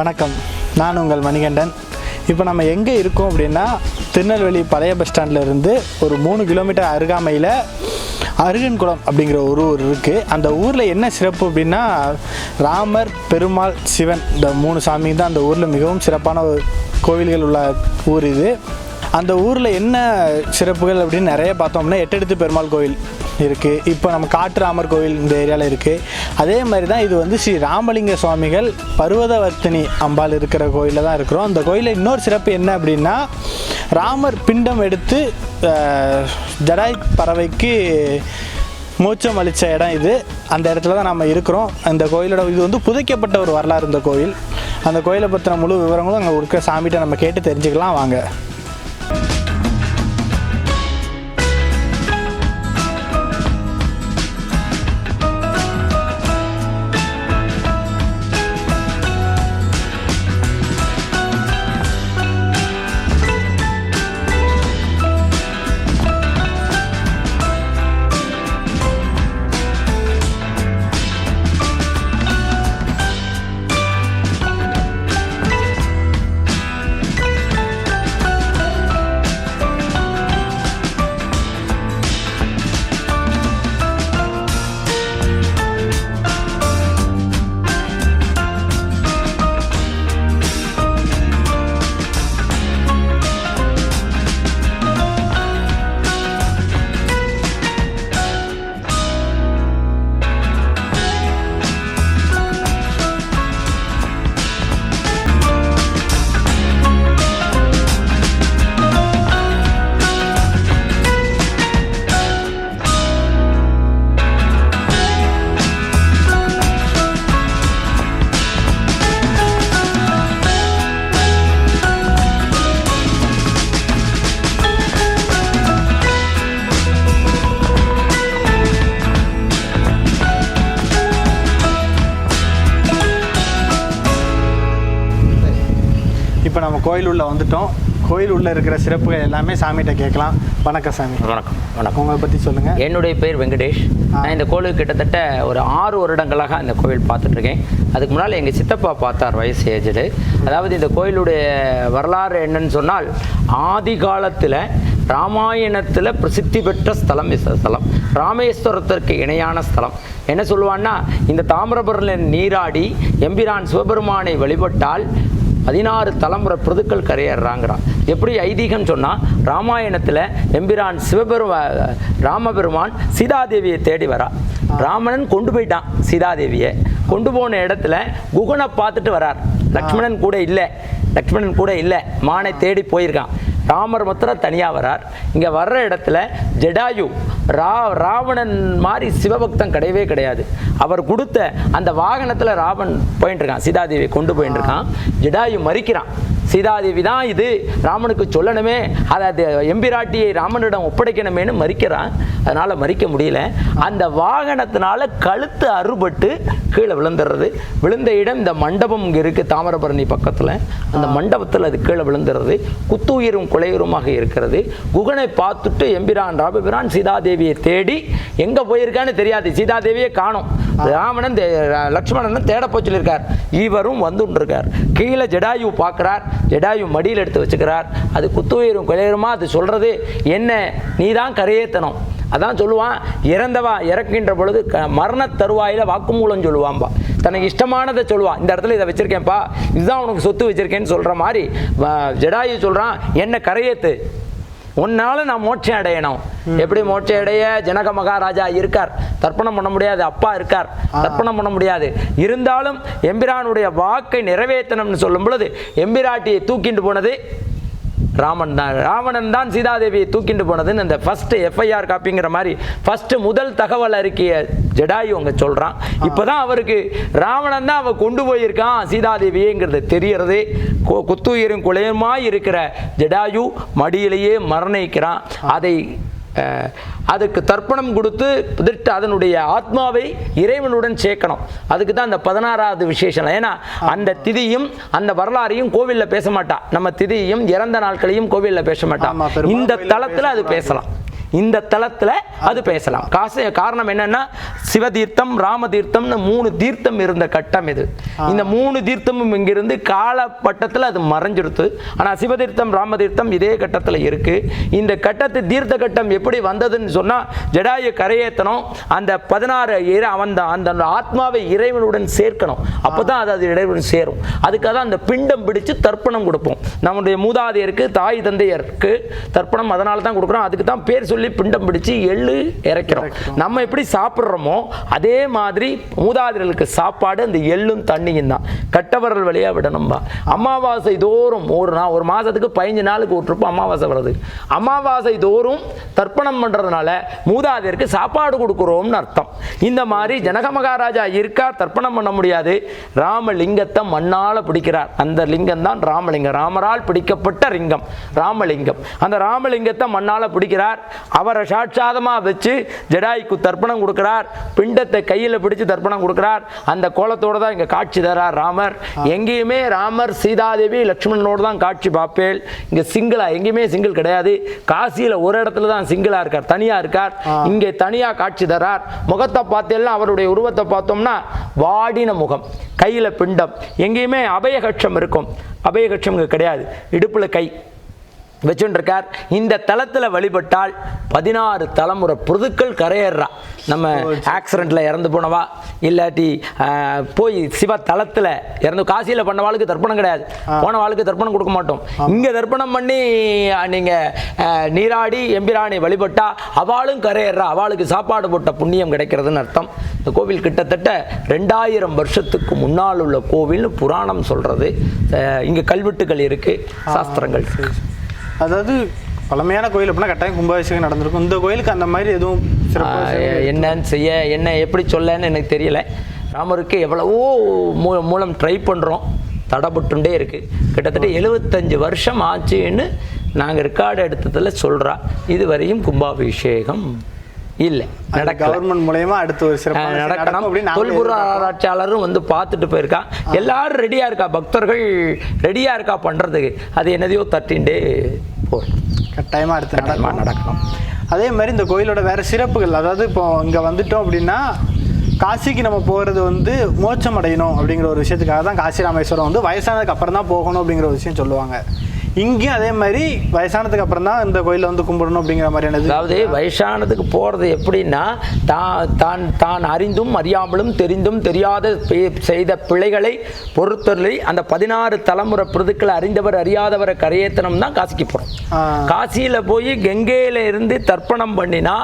வணக்கம். நான் உங்கள் மணிகண்டன். இப்போ நம்ம எங்கே இருக்கோம் அப்படின்னா திருநெல்வேலி பழைய பஸ் ஸ்டாண்டில் இருந்து ஒரு மூணு கிலோமீட்டர் அருகாமையில் அருகன்குளம் அப்படிங்கிற ஒரு ஊர் இருக்குது அந்த ஊரில் என்ன சிறப்பு அப்படின்னா ராமர் பெருமாள் சிவன் இந்த மூணு சாமி தான் அந்த ஊரில் மிகவும் சிறப்பான ஒரு கோவில்கள் உள்ள ஊர் இது. அந்த ஊரில் என்ன சிறப்புகள் அப்படின்னு நிறைய பார்த்தோம்னா எட்டெடுத்து பெருமாள் கோவில். இருக்குது இப்போ நம்ம காட்டுராமர் கோவில் இந்த ஏரியாவில் இருக்குது அதே மாதிரி தான் இது வந்து ஸ்ரீ ராமலிங்க சுவாமிகள் பர்வதவர்த்தினி அம்பாள் இருக்கிற கோயிலில் தான் இருக்கிறோம். அந்த கோயிலில் இன்னொரு சிறப்பு என்ன அப்படின்னா ராமர் பிண்டம் எடுத்து ஜடாய் பறவைக்கு மூச்சம் அளித்த இடம் இது. அந்த இடத்துல தான் நம்ம இருக்கிறோம். அந்த கோயிலோட இது வந்து புதைக்கப்பட்ட ஒரு வரலாறு இந்த கோயில். அந்த கோயிலை பற்றின முழு விவரங்களும் அங்கே இருக்கிற சாமிகிட்ட நம்ம கேட்டு தெரிஞ்சுக்கலாம். வாங்க. நம்ம கோயில் உள்ள வந்துட்டோம். கோயில் உள்ள இருக்கிற சிறப்புகள் எல்லாமே சாமிகிட்ட கேட்கலாம். வணக்கம் சாமி. வணக்கம் வணக்கம். உங்களை பற்றி சொல்லுங்கள் என்னுடைய பேர் வெங்கடேஷ். நான் இந்த கோவில் கிட்டத்தட்ட ஒரு ஆறு வருடங்களாக இந்த கோவில் பார்த்துட்ருக்கேன் அதுக்கு முன்னால் எங்கள் சித்தப்பா பார்த்தார் வயசு ஏஜடு. அதாவது இந்த கோயிலுடைய வரலாறு என்னன்னு சொன்னால் ஆதி காலத்தில் ராமாயணத்தில் பிரசித்தி பெற்ற ஸ்தலம் ஸ்தலம். ராமேஸ்வரத்திற்கு இணையான ஸ்தலம். என்ன சொல்லுவான்னா இந்த தாமிரபரணில் நீராடி எம்பிரான் சிவபெருமானை வழிபட்டால் பதினாறு தலைமுறை பிரதுக்கள் கரையேறாங்கிறான். எப்படி ஐதீகம் சொன்னால் ராமாயணத்தில் எம்பிரான் சிவபெருமா ராமபெருமான் சீதாதேவியை தேடி வரா. ராமணன் கொண்டு போயிட்டான் சீதாதேவியை. கொண்டு போன இடத்துல குகனை பார்த்துட்டு வரார். லக்ஷ்மணன் கூட இல்லை. லக்ஷ்மணன் கூட இல்லை. மானை தேடி போயிருக்கான். ராமர் மாத்திரம் தனியாக வரார். இங்கே வர்ற இடத்துல ஜடாயு ரா ராவணன் மாதிரி சிவபக்தன் கிடையவே கிடையாது. அவர் கொடுத்த அந்த வாகனத்தில் ராவன் போயிட்டு இருக்கான் சீதாதேவி கொண்டு போயிட்டுருக்கான் ஜடாயு மறிக்கிறான். சீதாதேவி தான் இது. ராமனுக்கு சொல்லணுமே. அதை அது எம்பிராட்டியை ராமனிடம் ஒப்படைக்கணுமேனு மறிக்கிறான். அதனால் மறிக்க முடியல. அந்த வாகனத்தினால கழுத்து அறுபட்டு கீழே விழுந்துடுறது. விழுந்த இடம் இந்த மண்டபம் இங்கே இருக்குது தாமிரபரணி பக்கத்தில். அந்த மண்டபத்தில் அது கீழே விழுந்துடுறது. குத்துயிரும் குலையுருமாக இருக்கிறது. குகனை பார்த்துட்டு எம்பிரான் ராமபிரான் சீதாதேவியை தேடி எங்கே போயிருக்கான்னு தெரியாது. சீதாதேவியை காணும். ராமனன் தே- லக்ஷ்மணனும் தேட போய் சொல்லியிருக்கார். இவரும் வந்துருக்கார் கீழே ஜடாயு பார்க்குறார். ஜடாயு மடியில் எடுத்து வச்சுக்கிறார். அது குத்துயிரும் குலையுருமா? அது சொல்கிறது என்ன? நீ தான் கரையேத்தணும். அதான் சொல்லுவான் இறந்தவா இறக்கின்ற பொழுது க மரண தருவாயில் வாக்குமூலம் சொல்லுவான்பா. தனக்கு இஷ்டமானதை சொல்லுவான் இந்த இடத்துல இதை வச்சுருக்கேன்ப்பா இதுதான் உனக்கு சொத்து வச்சிருக்கேன்னு சொல்கிற மாதிரி ஜடாயு சொல்கிறான் என்ன கரையேத்து. உன்னால நான் மோட்சம் அடையணும். எப்படி மோட்சம் அடைய? ஜனக மகாராஜா இருக்கார். தர்ப்பணம் பண்ண முடியாது அப்பா இருக்கார். தர்ப்பணம் பண்ண முடியாது. இருந்தாலும் எம்பிரானுடைய வாக்கை நிறைவேற்றணும்னு சொல்லும் பொழுது எம்பிராட்டியை தூக்கிண்டு போனது ராமன் தான் ராவணன் தான் சீதாதேவியை தூக்கிட்டு போனதுன்னு அந்த ஃபர்ஸ்ட் எஃப்ஐஆர் காப்பிங்கிற மாதிரி ஃபர்ஸ்ட் முதல் தகவல் அறிக்கையை ஜடாயு அங்கே சொல்கிறான் இப்போ தான் அவருக்கு ராவணன் தான் அவன் கொண்டு போயிருக்கான் சீதாதேவியேங்கிறது தெரியறது. குத்துயிரும் குலையுமாய் இருக்கிற ஜடாயு மடியிலேயே மரணிக்கிறான். அதை அதுக்கு தர்ப்பணம் கொடுத்து புதிட்டு அதனுடைய ஆத்மாவை இறைவனுடன் சேர்க்கணும். அதுக்கு தான் அந்த பதினாறாவது விசேஷம். ஏன்னா அந்த திதியும் அந்த வரலாறையும் கோவில்ல பேச மாட்டா. நம்ம திதியும் இறந்த நாட்களையும் கோவில்ல பேச மாட்டா. ஆமா, பெரும்பாலும் இந்த தளத்துல அது. பேசலாம். இந்த தளத்துல அது பேசலாம். காசு காரணம் என்னன்னா சிவதீர்த்தம் ராமதீர்த்தம்னு மூணு தீர்த்தம் இருந்த கட்டம் இது. இந்த மூணு தீர்த்தமும் இங்கிருந்து காலப்பட்டத்தில் அது மறைஞ்சிருத்து ஆனா சிவதீர்த்தம் ராமதீர்த்தம் இதே கட்டத்துல இருக்கு. இந்த கட்டத்து தீர்த்த கட்டம் எப்படி வந்ததுன்னு சொன்னா ஜடாயு கரையேத்தணும். அந்த பதினாறு இறை அந்த அந்த ஆத்மாவை இறைவனுடன் சேர்க்கணும். அப்பதான் அது அது இறைவன் சேரும். அதுக்காக தான் அந்த பிண்டம் பிடிச்சு தர்ப்பணம் கொடுப்போம். நம்முடைய மூதாதையருக்கு தாய் தந்தையருக்கு தர்ப்பணம் அதனால தான் கொடுக்குறோம். அதுக்கு தான் பேர் சொல்லி பிண்டம் பிடிச்சு எள்ளு இறைக்கிறோம். நம்ம எப்படி சாப்பிட்றோமோ அதே மாதிரி மூதாதையர்களுக்கு சாப்பாடு அந்த எள்ளும் தண்ணியும் தான். கட்டவரல் வழியாக விடணும்பா அமாவாசை தோறும் ஒரு நாள் ஒரு மாதத்துக்கு பதினஞ்சு நாளுக்கு ஒரு அமாவாசை வருது அமாவாசை தோறும் தர்ப்பணம் பண்ணுறதுனால மூதாதையருக்கு சாப்பாடு கொடுக்குறோம்னு அர்த்தம். இந்த மாதிரி ஜனக மகாராஜா இருக்கா தர்ப்பணம் பண்ண முடியாது. ராமலிங்கத்தை மண்ணால் பிடிக்கிறார். அந்த லிங்கம் தான் ராமலிங்கம். ராமரால் பிடிக்கப்பட்ட லிங்கம். ராமலிங்கம். அந்த ராமலிங்கத்தை மண்ணால் பிடிக்கிறார். அவரை சாட்சாதமாக வச்சு ஜடாய்க்கு தர்ப்பணம் கொடுக்கிறார். பிண்டத்தை கையில் பிடிச்சு தர்ப்பணம் கொடுக்கிறார். அந்த கோலத்தோட தான் இங்கே காட்சி தரார் ராமர். எங்கேயுமே ராமர் சீதாதேவி லக்ஷ்மணனோடு தான் காட்சி பார்ப்பேன் இங்கே சிங்கிளா எங்கேயுமே சிங்கிள் கிடையாது. காசியில் ஒரு இடத்துல தான் சிங்கிளா இருக்கார் தனியாக இருக்கார். இங்கே தனியாக காட்சி தரார். முகத்தை பார்த்தேன்னா அவருடைய உருவத்தை பார்த்தோம்னா வாடின முகம் கையில் பிண்டம். எங்கேயுமே அபயகட்சம் இருக்கும். அபயகட்சம் இங்கே கிடையாது. இடுப்பில் கை. வச்சுருக்கார். இந்த தளத்தில் வழிபட்டால் பதினாறு தலைமுறை பொருட்கள் கரையேறா. நம்ம ஆக்சிடெண்ட்டில் இறந்து போனவா இல்லாட்டி போய் சிவ தலத்தில் இறந்து காசியில் பண்ண வாழ்க்கை தர்ப்பணம் கிடையாது. போன வாழ்க்கை தர்ப்பணம் கொடுக்க மாட்டோம். இங்கே தர்ப்பணம் பண்ணி நீங்கள் நீராடி எம்பிராணி வழிபட்டா அவளும் கரையேறா. அவளுக்கு சாப்பாடு போட்ட புண்ணியம் கிடைக்கிறதுன்னு அர்த்தம். இந்த கோவில் கிட்டத்தட்ட ரெண்டாயிரம் வருஷத்துக்கு முன்னால் உள்ள கோவில்னு புராணம் சொல்கிறது இங்கே கல்வெட்டுகள் இருக்குது சாஸ்திரங்கள் அதாவது பழமையான கோயில் அப்படின்னா கட்டாயம் கும்பாபிஷேகம் நடந்திருக்கும். இந்த கோயிலுக்கு அந்த மாதிரி எதுவும் என்னன்னு செய்ய என்ன எப்படி சொல்லன்னு எனக்கு தெரியல. ராமருக்கு எவ்வளவோ மூ மூலம் ட்ரை பண்ணுறோம் தடப்பட்டுண்டே இருக்குது கிட்டத்தட்ட எழுபத்தஞ்சு வருஷம் ஆச்சுன்னு நாங்கள் ரெக்கார்டு எடுத்ததில் சொல்கிறா இதுவரையும் கும்பாபிஷேகம் இல்லை. நடக்கல. கவர்மெண்ட் மூலயமா அடுத்த ஒரு நடக்கும் நடக்கணும் எதிர்பார்க்கிறோம். ஆராய்ச்சியாளரும் வந்து பார்த்துட்டு போயிருக்கா. எல்லாரும் ரெடியா இருக்கா? பக்தர்கள் ரெடியா இருக்கா பண்றதுக்கு? அது என்னதையோ தட்டின்டே போறோம் கட்டாயமா அடுத்து நடக்கும் நடக்கணும். அதே மாதிரி இந்த கோயிலோட வேற சிறப்புகள் அதாவது இப்போ இங்க வந்துட்டோம் அப்படின்னா காசிக்கு நம்ம போகிறது வந்து மோட்சம் அடையணும் அப்படிங்கிற ஒரு விஷயத்துக்காக தான் காசி ராமேஸ்வரம் வந்து வயசானதுக்கு அப்புறம் தான் போகணும் அப்படிங்கிற ஒரு விஷயம் சொல்லுவாங்க. இங்கேயும் அதே மாதிரி வயசானதுக்கு அப்புறம் தான் இந்த கோயிலில் வந்து கும்பிடணும் அப்படிங்கிற மாதிரியான அதாவது வயசானதுக்கு போறது எப்படின்னா தான் தான் தான் அறிந்தும் அறியாமலும் தெரிந்தும் தெரியாத செய்த பிழைகளை பொறுத்தொருளை அந்த பதினாறு தலைமுறை பிரதுக்களை அறிந்தவர் அறியாதவரை கரையேத்தனம் தான் காசிக்கு போகிறோம். காசியில் போய் கங்கையில இருந்து தர்ப்பணம் பண்ணினா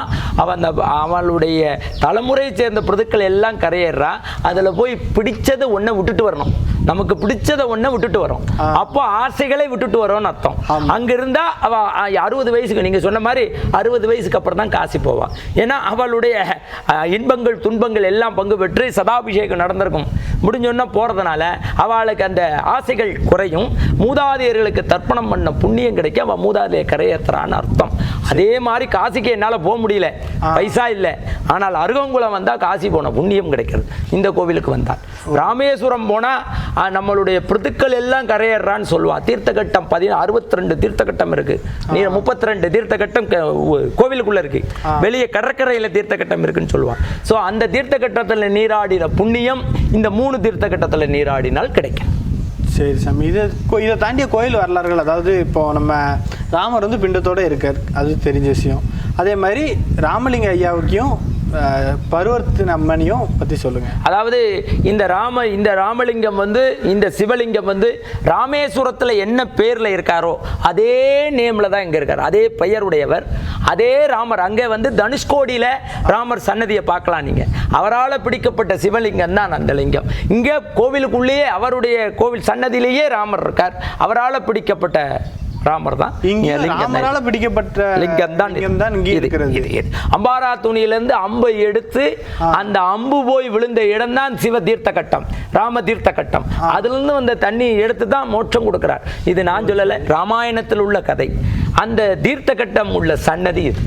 அவன் அந்த அவளுடைய தலைமுறையை சேர்ந்த பிரதுக்கள் எல்லாம் கரையேறா அதில் போய் பிடிச்சதை ஒன்றை விட்டுட்டு வரணும். நமக்கு பிடிச்சதை ஒன்றை விட்டுட்டு வரும். அப்போ ஆசைகளை விட்டுட்டு வரோம்னு அர்த்தம். அங்க இருந்தா அவ அ, அறுபது வயசுக்கு நீங்க சொன்ன மாதிரி அறுபது வயசுக்கு அப்புறம் தான் காசி போவா. ஏன்னா அவளுடைய இன்பங்கள் துன்பங்கள் எல்லாம் பங்கு பெற்று சதாபிஷேகம் நடந்திருக்கும். முடிஞ்சோன்னா போறதுனால அவளுக்கு அந்த ஆசைகள் குறையும். மூதாதையர்களுக்கு தர்ப்பணம் பண்ண புண்ணியம் கிடைக்க அவ மூதாதையை கரையேற்றுறான்னு அர்த்தம். அதே மாதிரி காசிக்கு என்னால் போக முடியல. பைசா இல்லை. ஆனால் அருகங்குளம் வந்தால் காசி போன புண்ணியம் கிடைக்கிறது. இந்த கோவிலுக்கு வந்தால். ராமேஸ்வரம் போனால் நம்மளுடைய பிரதுக்கள் எல்லாம் கரையேறான்னு சொல்லுவா. தீர்த்தகட்டம் பதி அறுபத்தி ரெண்டு தீர்த்தகட்டம் இருக்கு. நீ முப்பத்தி ரெண்டு தீர்த்தகட்டம் கோவிலுக்குள்ள இருக்கு. வெளியே கடற்கரையில் தீர்த்தகட்டம் இருக்குன்னு சொல்லுவா. ஸோ அந்த தீர்த்தகட்டத்தில் நீராடின புண்ணியம் இந்த மூணு தீர்த்தகட்டத்தில் நீராடினால் கிடைக்கும். சரி சாமி. இது கோ- இதை தாண்டிய கோயில் வரலாறுகள் அதாவது இப்போ நம்ம ராமர் வந்து பிண்டத்தோடு இருக்கார். அது தெரிஞ்ச விஷயம். அதே மாதிரி ராமலிங்க ஐயாவுக்கும் அஹ், பருவத்தின் பற்றி சொல்லுங்க. அதாவது இந்த ராம இந்த ராமலிங்கம் வந்து இந்த சிவலிங்கம் வந்து ராமேஸ்வரத்தில் என்ன பேரில் இருக்காரோ அதே நேமில் தான் இங்கே இருக்கார். அதே பெயருடையவர். அதே ராமர். அங்கே வந்து தனுஷ்கோடியில் ராமர் சன்னதியை பார்க்கலாம் நீங்கள் அவரால் பிடிக்கப்பட்ட சிவலிங்கம் தான் அந்த லிங்கம். இங்கே கோவிலுக்குள்ளேயே அவருடைய கோவில் சன்னதியிலேயே ராமர் இருக்கார். அவரால் பிடிக்கப்பட்ட ராமர் தான். இங்கே ராமரால பிடிக்கப்பட்ட லிங்கம் தான் லிங்கம் தான் இங்கே இருக்கிறது. அம்பாரா துணியிலிருந்து அம்பை எடுத்து அந்த அம்பு போய் விழுந்த இடம் தான் சிவ தீர்த்த கட்டம் ராம தீர்த்த கட்டம். அதுல இருந்து வந்த தண்ணி எடுத்து தான் மோட்சம் கொடுக்கிறார். இது நான் சொல்லல ராமாயணத்தில் உள்ள கதை. அந்த தீர்த்த கட்டம் உள்ள சன்னதி இது.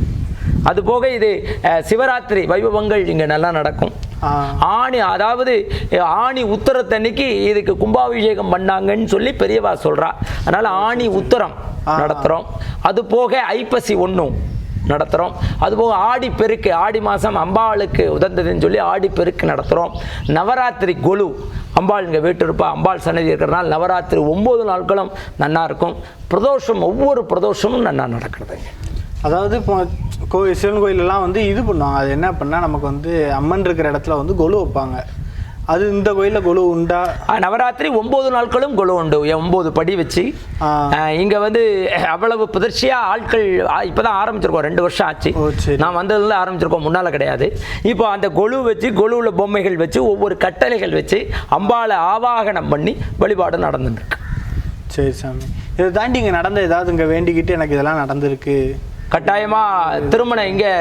அது போக இது சிவராத்திரி வைபவங்கள் இங்க நல்லா நடக்கும். ஆணி அதாவது ஆணி உத்தரத்தன்னைக்கு இதுக்கு கும்பாபிஷேகம் பண்ணாங்கன்னு சொல்லி பெரியவா சொல்றா. அதனால ஆணி உத்தரம் நடத்துறோம். அது போக ஐப்பசி ஒன்றும் நடத்துகிறோம் அதுபோக ஆடி பெருக்கு ஆடி மாதம் அம்பாளுக்கு உதந்ததுன்னு சொல்லி ஆடி பெருக்கு நடத்துகிறோம் நவராத்திரி கொலு அம்பாள் இங்கே வீட்டு இருப்பா அம்பாள் சன்னதி இருக்கிறனால நவராத்திரி ஒம்பது நாட்களும் நன்னா இருக்கும். பிரதோஷம் ஒவ்வொரு பிரதோஷமும் நன்னா நடக்கிறதுங்க அதாவது இப்போ கோயில் சிவன் கோயிலெல்லாம் வந்து இது பண்ணுவாங்க. அது என்ன பண்ணால் நமக்கு வந்து அம்மன் இருக்கிற இடத்துல வந்து கொலு வைப்பாங்க. அது இந்த கோயிலில் கொலு உண்டா? நவராத்திரி ஒம்பது நாட்களும் கொலு உண்டு. ஒம்பது படி வச்சு. இங்கே வந்து அவ்வளவு புதர்ச்சியாக ஆட்கள் இப்போ தான் ஆரம்பிச்சிருக்கோம். ரெண்டு வருஷம் ஆச்சு. நான் வந்ததுல ஆரம்பிச்சிருக்கோம். முன்னால் கிடையாது. இப்போ அந்த கொலு வச்சு கொலுவில் பொம்மைகள் வச்சு ஒவ்வொரு கட்டளைகள் வச்சு அம்பாளை ஆவாகனம் பண்ணி வழிபாடு நடந்துட்டு இருக்கு. சரி சாமி. இதை தாண்டி இங்கே நடந்த ஏதாவது இங்கே வேண்டிக்கிட்டு எனக்கு இதெல்லாம் நடந்திருக்கு? கட்டாயமாக திருமணம் இங்கே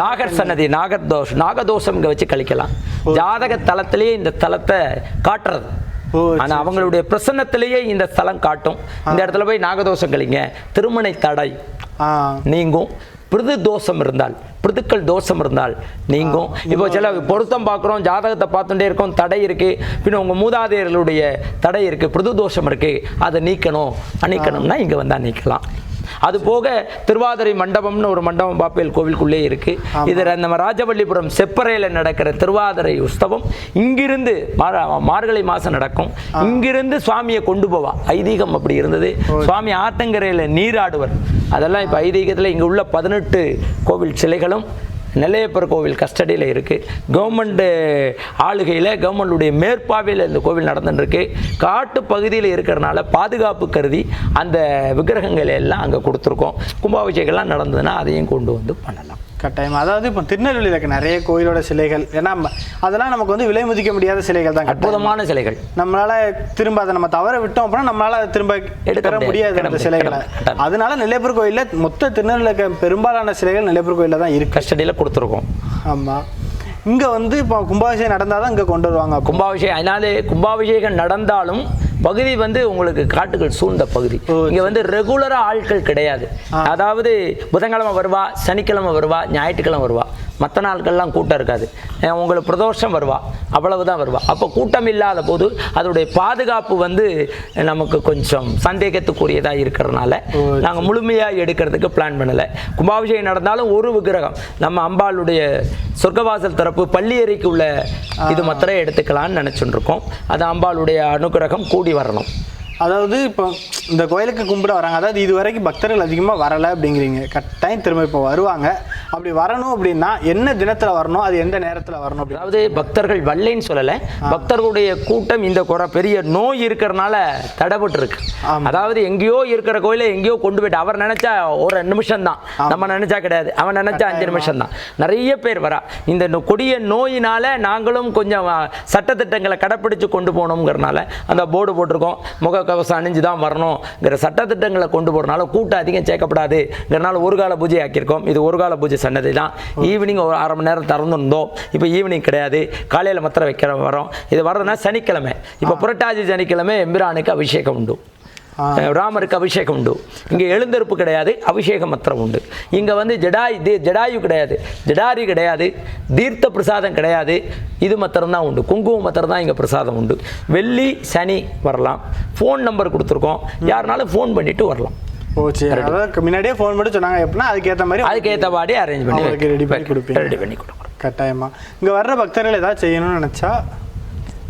நாகர் சன்னதி நாகர் தோஷம் நாகதோஷம் இங்கே வச்சு கழிக்கலாம். ஜாதக தலத்திலேயே இந்த தலத்தை காட்டுறது. ஆனால் அவங்களுடைய பிரசன்னத்திலேயே இந்த ஸ்தலம் காட்டும். இந்த இடத்துல போய் நாகதோஷம் கழிங்க. திருமணை தடை நீங்கும். பிருது தோஷம் இருந்தால் பிருதுக்கள் தோஷம் இருந்தால் நீங்கும். இப்போ சில பொருத்தம் பார்க்குறோம் ஜாதகத்தை பார்த்துட்டே இருக்கோம் தடை இருக்கு. பின்ன உங்க மூதாதையர்களுடைய தடை இருக்கு பிருது தோஷம் இருக்கு. அதை நீக்கணும் நீக்கணும்னா இங்க வந்தா நீக்கலாம். அது போக திருவாதிரை மண்டபம்னு ஒரு மண்டபம் பாப்பேல் கோவிலுக்குள்ளே இருக்கு. இது நம்ம ராஜவல்லிபுரம் செப்பறையில் நடக்கிற திருவாதிரை உற்சவம் இங்கிருந்து மார- மார்கழி மாசம் நடக்கும். இங்கிருந்து சுவாமியை கொண்டு போவா. ஐதீகம் அப்படி இருந்தது. சுவாமி ஆத்தங்கரையில் நீராடுவர். அதெல்லாம் இப்போ ஐதீகத்தில் இங்கே உள்ள பதினெட்டு கோவில் சிலைகளும் நெல்லையப்பர் கோவில் கஸ்டடியில் இருக்குது கவர்மெண்ட்டு ஆளுகையில் கவர்மெண்ட்டுடைய மேற்பார்வையில் இந்த கோவில் நடந்துட்டுருக்கு. காட்டு பகுதியில் இருக்கிறனால பாதுகாப்பு கருதி அந்த விக்கிரகங்களை எல்லாம் அங்கே கொடுத்துருக்கோம். கும்பாபிஷேகம்லாம் நடந்ததுன்னா அதையும் கொண்டு வந்து பண்ணலாம். கட்டாயம். அதாவது இப்போ திருநெல்வேலியில் இருக்க நிறைய கோயிலோட சிலைகள். ஏன்னா அதெல்லாம் நமக்கு வந்து விலை மதிக்க முடியாத சிலைகள் தான் அற்புதமான சிலைகள். நம்மளால திரும்ப அதை நம்ம தவற விட்டோம் அப்படின்னா நம்மளால அதை திரும்ப எடுக்க முடியாது, அந்த சிலைகளை. அதனால நெல்லையப்பர் கோயிலில் மொத்த திருநெல்வேலியில் இருக்க பெரும்பாலான சிலைகள் நெல்லையப்பர் கோயிலில் தான் இருக்கு. கஸ்டடியில் கொடுத்துருக்கோம். ஆமா. இங்க வந்து இப்போ கும்பாபிஷேகம் நடந்தாதான் இங்க கொண்டு வருவாங்க கும்பாபிஷேகம் அதனாலே கும்பாபிஷேகம் நடந்தாலும் பகுதி வந்து உங்களுக்கு காட்டுகள் சூழ்ந்த பகுதி. இங்க வந்து ரெகுலரா ஆட்கள் கிடையாது. அதாவது புதன்கிழமை வருவா சனிக்கிழமை வருவா ஞாயிற்றுக்கிழமை வருவா. மற்ற நாட்கள்லாம் கூட்டம் இருக்காது. உங்களுக்கு பிரதோஷம் வருவா அவ்வளவுதான் வருவா. அப்போ கூட்டம் இல்லாத போது அதோடைய பாதுகாப்பு வந்து நமக்கு கொஞ்சம் சந்தேகத்துக்குரியதாக இருக்கிறதுனால நாங்கள் முழுமையாக எடுக்கிறதுக்கு பிளான் பண்ணலை. கும்பாபிஷேகம் நடந்தாலும் ஒரு விக்கிரகம். நம்ம அம்பாளுடைய சொர்க்கவாசல் தரப்பு பள்ளியறைக்கு உள்ள இது மாத்திரம் எடுத்துக்கலாம்னு நினச்சிட்டு இருக்கோம். அது அம்பாளுடைய அனுகிரகம் கூடி வரணும். அதாவது இப்போ இந்த கோயிலுக்கு கும்பிட வராங்க. அதாவது இது வரைக்கும் பக்தர்கள் அதிகமாக வரலை அப்படிங்கிறீங்க. கட்டாயம் திரும்ப இப்போ வருவாங்க. அப்படி வரணும் அப்படின்னா என்ன தினத்தில் வரணும்? அது எந்த நேரத்தில் வரணும் அதாவது பக்தர்கள் வரலைன்னு சொல்லலை. பக்தர்களுடைய கூட்டம் இந்த குறை பெரிய நோய் இருக்கிறனால தடைபட்டு இருக்கு ஆமா. அதாவது எங்கேயோ இருக்கிற கோயிலை எங்கேயோ கொண்டு போயிட்டு அவர் நினைச்சா ஒரு நிமிஷம் தான் நம்ம நினைச்சா கிடையாது. அவன் நினைச்சா அஞ்சு நிமிஷம் தான் நிறைய பேர் வரா. இந்த கொடிய நோயினால நாங்களும் கொஞ்சம் சட்டத்திட்டங்களை கடைப்பிடிச்சு கொண்டு போகணுங்கிறனால அந்த போர்டு போட்டிருக்கோம். முகக்கவசம் அணிஞ்சு தான் வரணுங்கிற சட்டத்திட்டங்களை கொண்டு போகிறனால கூட்டம் அதிகம் சேர்க்கப்படாதுங்கிறனால ஒரு கால பூஜை ஆக்கியிருக்கோம். இது ஒரு கால பூஜை சன்னதி தான் ஈவினிங் ஒரு அரை மணி நேரம் திறந்துருந்தோம். இப்போ ஈவினிங் கிடையாது. காலையில் மாத்திரம் வைக்கிற வரோம். இது வர்றதுனா சனிக்கிழமை. இப்போ புரட்டாசி சனிக்கிழமை எம்பிரானுக்கு அபிஷேகம் உண்டு. ராமருக்கு அபிஷேகம் உண்டு. இங்கே எழுந்தருப்பு கிடையாது அபிஷேகம் மாத்திரம் உண்டு. இங்கே வந்து ஜடாய் தி- ஜடாயு கிடையாது ஜடாரி கிடையாது தீர்த்த பிரசாதம் கிடையாது இது மாத்திரம்தான் உண்டு. குங்குமம் மாத்திரம் தான் இங்கே பிரசாதம் உண்டு. வெள்ளி சனி வரலாம். ஃபோன் நம்பர் கொடுத்துருக்கோம். யாருனாலும் ஃபோன் பண்ணிட்டு வரலாம். ஓ சரி. அதாவது முன்னாடியே ஃபோன் பண்ணி சொன்னாங்க. எப்படின்னா அதுக்கேற்ற மாதிரி அதுக்கேற்றபாடி அரேஞ்ச் பண்ணி ready பண்ணி கொடுப்பீங்க. ரெடி பண்ணி கொடுக்குறோம். கட்டாயமா. இங்க வர்ற பக்தர்கள் ஏதாவது செய்யணும்னு நினைச்சா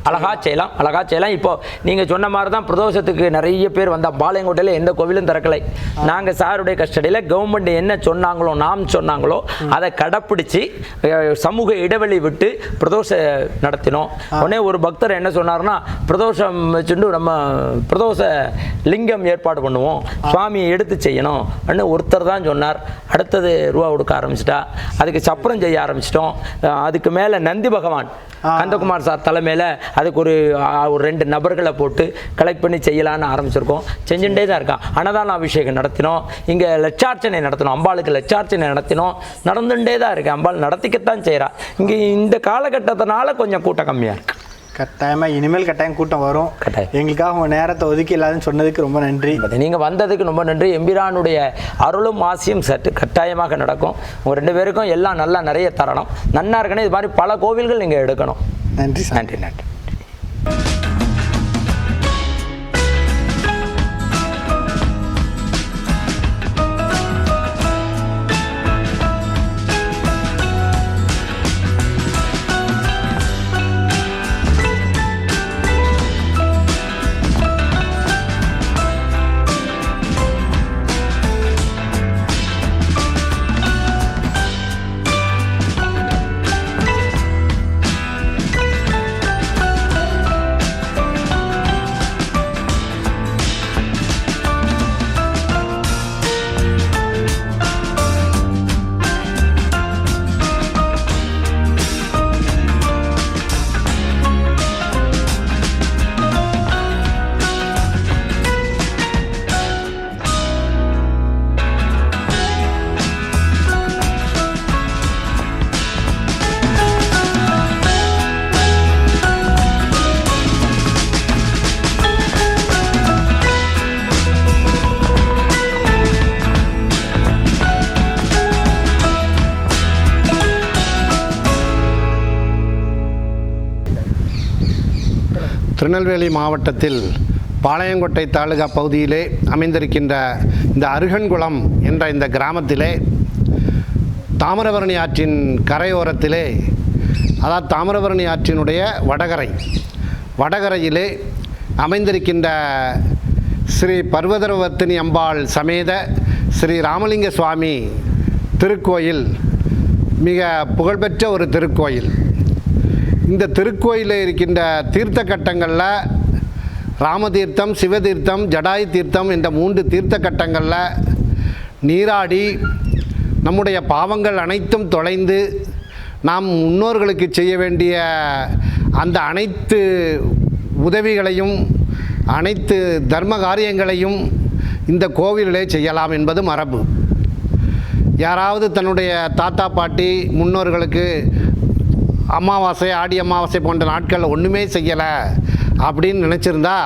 அழகா செய்யலாம் அழகா செய்யலாம். இப்போ நீங்கள் சொன்ன மாதிரி தான் பிரதோஷத்துக்கு நிறைய பேர் வந்தால் பாளையங்கோட்டையில் எந்த கோவிலும் திறக்கலை. நாங்கள் சாருடைய கஸ்டடியில் கவர்மெண்ட் என்ன சொன்னாங்களோ நாம் சொன்னாங்களோ அதை கடைப்பிடிச்சு சமூக இடைவெளி விட்டு பிரதோஷ நடத்தினோம். உடனே ஒரு பக்தர் என்ன சொன்னார்னா பிரதோஷம் வச்சுட்டு நம்ம பிரதோஷ லிங்கம் ஏற்பாடு பண்ணுவோம். சுவாமியை எடுத்து செய்யணும் அப்படின்னு ஒருத்தர் தான் சொன்னார். அடுத்தது ரூபா கொடுக்க ஆரம்பிச்சிட்டா. அதுக்கு சப்பரம் செய்ய ஆரம்பிச்சிட்டோம். அதுக்கு மேலே நந்தி பகவான் கந்தகுமார் சார் தலைமையில் அதுக்கு ஒரு ஒரு ரெண்டு நபர்களை போட்டு கலெக்ட் பண்ணி செய்யலான்னு ஆரம்பிச்சிருக்கோம். செஞ்சுட்டே தான் இருக்கான். அன்னதான அபிஷேகம் நடத்தினோம். இங்கே லட்சார்ச்சனை நடத்தினோம். அம்பாளுக்கு லட்சார்ச்சனை நடத்தினோம். நடந்துட்டே தான் இருக்கு. அம்பாள் நடத்திக்கத்தான் செய்கிறா இங்கே இந்த காலகட்டத்தினால கொஞ்சம் கூட்டம் கம்மியாக இருக்கு. கட்டாயமா இனிமேல் கட்டாயம் கூட்டம் வரும். கட்டாயம். எங்களுக்காக உங்க நேரத்தை ஒதுக்கி எல்லாரும் சொன்னதுக்கு ரொம்ப நன்றி. நீங்கள் வந்ததுக்கு ரொம்ப நன்றி. எம்பிரானுடைய அருளும் ஆசியும் சற்று கட்டாயமாக நடக்கும். உங்கள் ரெண்டு பேருக்கும் எல்லாம் நல்லா நிறைய தரணும். நன்னா இருக்கணும். இது மாதிரி பல கோவில்கள் நீங்கள் எடுக்கணும். நன்றி சார். நன்றி. நன்றி திருநெல்வேலி மாவட்டத்தில் பாளையங்கோட்டை தாலுகா பகுதியிலே அமைந்திருக்கின்ற இந்த அருகன்குளம் என்ற இந்த கிராமத்திலே தாமிரபரணி ஆற்றின் கரையோரத்திலே அதாவது தாமிரபரணி ஆற்றினுடைய வடகரை வடகரையிலே அமைந்திருக்கின்ற ஸ்ரீ பர்வதரவர்த்தினி அம்பாள் சமேத ஸ்ரீ ராமலிங்க சுவாமி திருக்கோயில் மிக புகழ்பெற்ற ஒரு திருக்கோயில். இந்த திருக்கோயிலில் இருக்கின்ற தீர்த்த கட்டங்களில் ராமதீர்த்தம் சிவதீர்த்தம் ஜடாயு தீர்த்தம் என்ற மூன்று தீர்த்த கட்டங்களில் நீராடி நம்முடைய பாவங்கள் அனைத்தும் தொலைந்து நாம் முன்னோர்களுக்கு செய்ய வேண்டிய அந்த அனைத்து உதவிகளையும் அனைத்து தர்ம காரியங்களையும் இந்த கோவிலிலே செய்யலாம் என்பது மரபு. யாராவது தன்னுடைய தாத்தா பாட்டி முன்னோர்களுக்கு அமாவாசை ஆடி அமாவாசை போன்ற நாட்களில் ஒன்றுமே செய்யலை அப்படின்னு நினச்சிருந்தா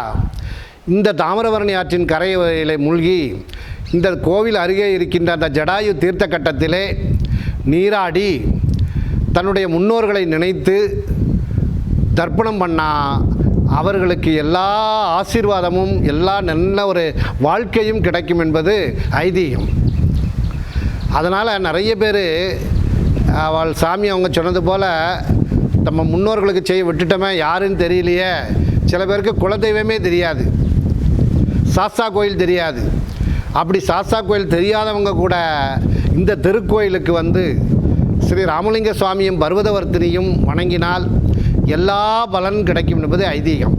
இந்த தாமிரபரணி ஆற்றின் கரையிலே மூழ்கி இந்த கோவில் அருகே இருக்கின்ற அந்த ஜடாயு தீர்த்த கட்டத்திலே நீராடி தன்னுடைய முன்னோர்களை நினைத்து தர்ப்பணம் பண்ணால் அவர்களுக்கு எல்லா ஆசீர்வாதமும் எல்லா நல்ல ஒரு வாழ்க்கையும் கிடைக்கும் என்பது ஐதீகம். அதனால் நிறைய பேர் அவள் சாமி அவங்க சொன்னது போல் நம்ம முன்னோர்களுக்கு செய்ய விட்டுட்டோமே யாருன்னு தெரியலையே. சில பேருக்கு குலதெய்வமே தெரியாது. சாஸ்தா கோயில் தெரியாது. அப்படி சாஸ்தா கோயில் தெரியாதவங்க கூட இந்த திருக்கோயிலுக்கு வந்து ஸ்ரீ ராமலிங்க சுவாமியும் பர்வதவர்த்தினியும் வணங்கினால் எல்லா பலன் கிடைக்கும் என்பது ஐதீகம்.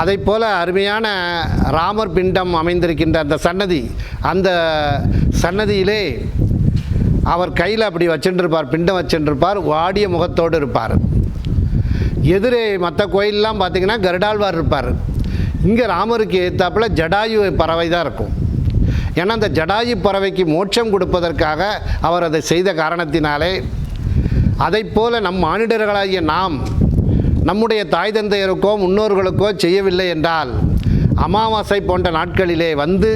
அதை போல் அருமையான ராமர் பிண்டம் அமைந்திருக்கின்ற அந்த சன்னதி அந்த சன்னதியிலே அவர் கையில் அப்படி வச்சுருப்பார் பிண்டம் வச்சுருப்பார் வாடிய முகத்தோடு இருப்பார். எதிரே மற்ற கோயிலெலாம் பார்த்தீங்கன்னா கருடாழ்வார் இருப்பார். இங்கே ராமருக்கு ஏற்றாப்புல ஜடாயு பறவை தான் இருக்கும். ஏன்னா அந்த ஜடாயு பறவைக்கு மோட்சம் கொடுப்பதற்காக அவர் அதை செய்த காரணத்தினாலே அதைப் போல நம் மானிடர்களாகிய நாம் நம்முடைய தாய் தந்தையருக்கோ முன்னோர்களுக்கோ செய்யவில்லை என்றால் அமாவாசை போன்ற நாட்களிலே வந்து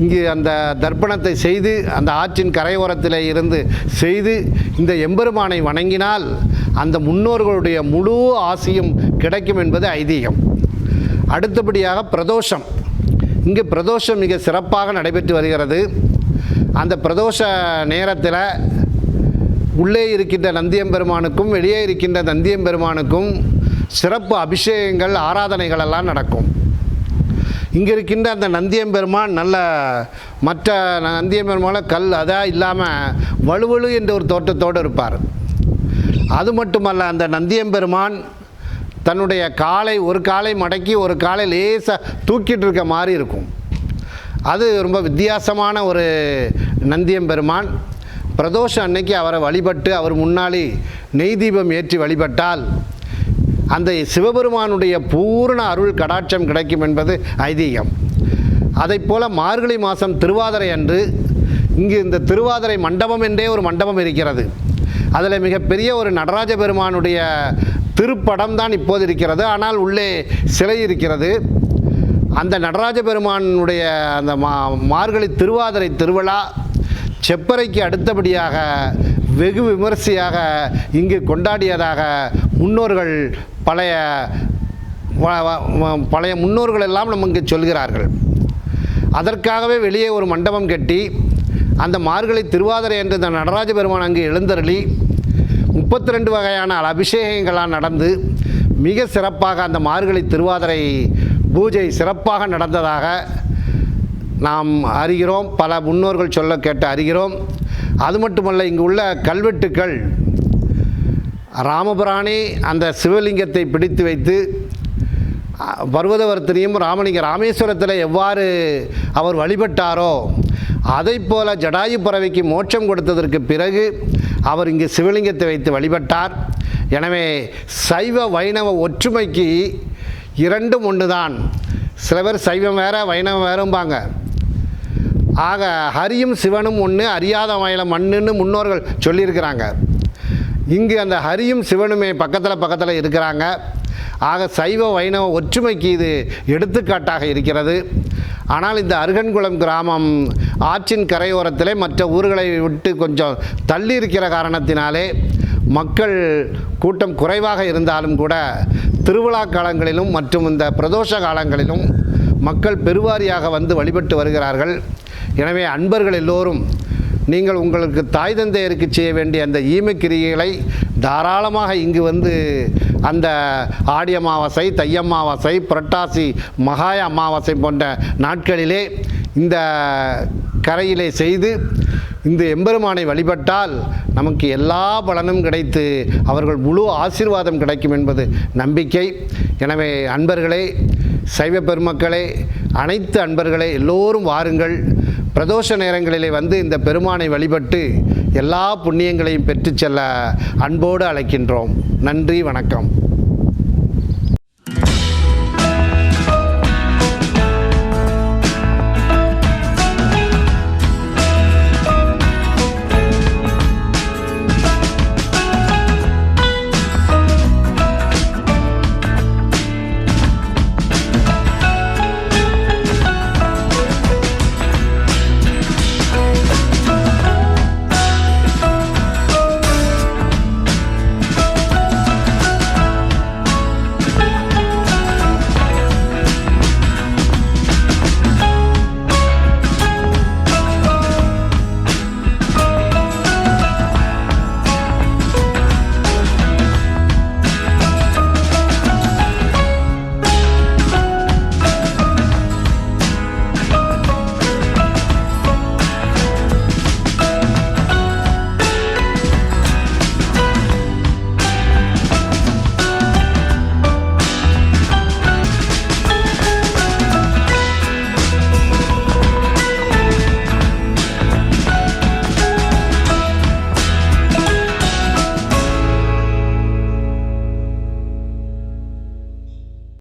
இங்கு அந்த தர்ப்பணத்தை செய்து அந்த ஆற்றின் கரையோரத்தில் இருந்து செய்து இந்த எம்பெருமானை வணங்கினால் அந்த முன்னோர்களுடைய முழு ஆசையும் கிடைக்கும் என்பது ஐதீகம். அடுத்தபடியாக பிரதோஷம். இங்கு பிரதோஷம் மிக சிறப்பாக நடைபெற்று வருகிறது. அந்த பிரதோஷ நேரத்தில் உள்ளே இருக்கின்ற நந்தியம்பெருமானுக்கும் வெளியே இருக்கின்ற நந்தியம்பெருமானுக்கும் சிறப்பு அபிஷேகங்கள் ஆராதனைகள் எல்லாம் நடக்கும். இங்கே இருக்கின்ற அந்த நந்தியம்பெருமான் நல்ல மற்ற நந்தியம்பெருமான கல் அதாக இல்லாமல் வலுவலு என்ற ஒரு தோற்றத்தோடு இருப்பார். அது மட்டுமல்ல அந்த நந்தியம்பெருமான் தன்னுடைய காலை ஒரு காலை மடக்கி ஒரு காலை லேசாக தூக்கிட்டு இருக்க மாதிரி இருக்கும். அது ரொம்ப வித்தியாசமான ஒரு நந்தியம்பெருமான். பிரதோஷம் அன்னைக்கு அவரை வழிபட்டு அவர் முன்னாடி நெய் தீபம் ஏற்றி வழிபட்டால் அந்த சிவபெருமானுடைய பூரண அருள் கடாட்சம் கிடைக்கும் என்பது ஐதீகம். அதைப் போல மார்கழி மாதம் திருவாதிரை அன்று இங்கு இந்த திருவாதிரை மண்டபம் என்றே ஒரு மண்டபம் இருக்கிறது. அதில் மிகப்பெரிய ஒரு நடராஜ பெருமானுடைய திருப்படம் தான் இப்போது இருக்கிறது. ஆனால் உள்ளே சிலை இருக்கிறது. அந்த நடராஜ பெருமானுடைய அந்த மா மார்கழி திருவாதிரை திருவிழா செப்பறைக்கு அடுத்தபடியாக வெகு விமரிசையாக இங்கு கொண்டாடியதாக முன்னோர்கள் பழைய பழைய முன்னோர்கள் எல்லாம் நமக்கு சொல்கிறார்கள். அதற்காகவே வெளியே ஒரு மண்டபம் கட்டி அந்த மார்கழி திருவாதிரை என்று இந்த நடராஜ பெருமான் அங்கு எழுந்தருளி முப்பத்தி ரெண்டு வகையான அபிஷேகங்களாக நடந்து மிக சிறப்பாக அந்த மார்கழி திருவாதிரை பூஜை சிறப்பாக நடந்ததாக நாம் அறிகிறோம். பல முன்னோர்கள் சொல்ல கேட்டு அறிகிறோம். அது மட்டுமல்ல இங்கு உள்ள கல்வெட்டுக்கள் ராமபிரானே அந்த சிவலிங்கத்தை பிடித்து வைத்து பர்வதவர்த்தனையும் ராமலிங்க ராமேஸ்வரத்தில் எவ்வாறு அவர் வழிபட்டாரோ அதைப் போல ஜடாயு பறவைக்கு மோட்சம் கொடுத்ததற்கு பிறகு அவர் இங்கு சிவலிங்கத்தை வைத்து வழிபட்டார். எனவே சைவ வைணவ ஒற்றுமைக்கு இரண்டும் ஒன்றுதான். சில பேர் சைவம் வேற வைணவம் வேறும்பாங்க. ஆக ஹரியும் சிவனும் ஒன்று அறியாத வயல மண்ணுன்னு முன்னோர்கள் சொல்லியிருக்கிறாங்க. இங்கு அந்த ஹரியும் சிவனுமே பக்கத்தில் பக்கத்தில் இருக்கிறாங்க. ஆக சைவ வைணவ ஒற்றுமைக்கு இது எடுத்துக்காட்டாக இருக்கிறது. ஆனால் இந்த அருகன்குளம் கிராமம் ஆற்றின் கரையோரத்திலே மற்ற ஊர்களை விட்டு கொஞ்சம் தள்ளி இருக்கிற காரணத்தினாலே மக்கள் கூட்டம் குறைவாக இருந்தாலும் கூட திருவிழா காலங்களிலும் மற்றும் இந்த பிரதோஷ காலங்களிலும் மக்கள் பெருவாரியாக வந்து வழிபட்டு வருகிறார்கள். எனவே அன்பர்கள் எல்லோரும் நீங்கள் உங்களுக்கு தாய் தந்தையருக்கு செய்ய வேண்டிய அந்த ஈமக்கிரியைகளை தாராளமாக இங்கு வந்து அந்த ஆடி அமாவாசை தை அமாவாசை புரட்டாசி மகாய அமாவாசை போன்ற நாட்களிலே இந்த கரையிலே செய்து இந்த எம்பெருமானை வழிபட்டால் நமக்கு எல்லா பலனும் கிடைத்து அவர்கள் முழு ஆசீர்வாதம் கிடைக்கும் என்பது நம்பிக்கை. எனவே அன்பர்களே சைவ பெருமக்களே அனைத்து அன்பர்களே எல்லோரும் வாருங்கள். பிரதோஷ நேரங்களிலே வந்து இந்த பெருமானை வழிபட்டு எல்லா புண்ணியங்களையும் பெற்றுச் செல்ல அன்போடு அழைக்கின்றோம். நன்றி வணக்கம்.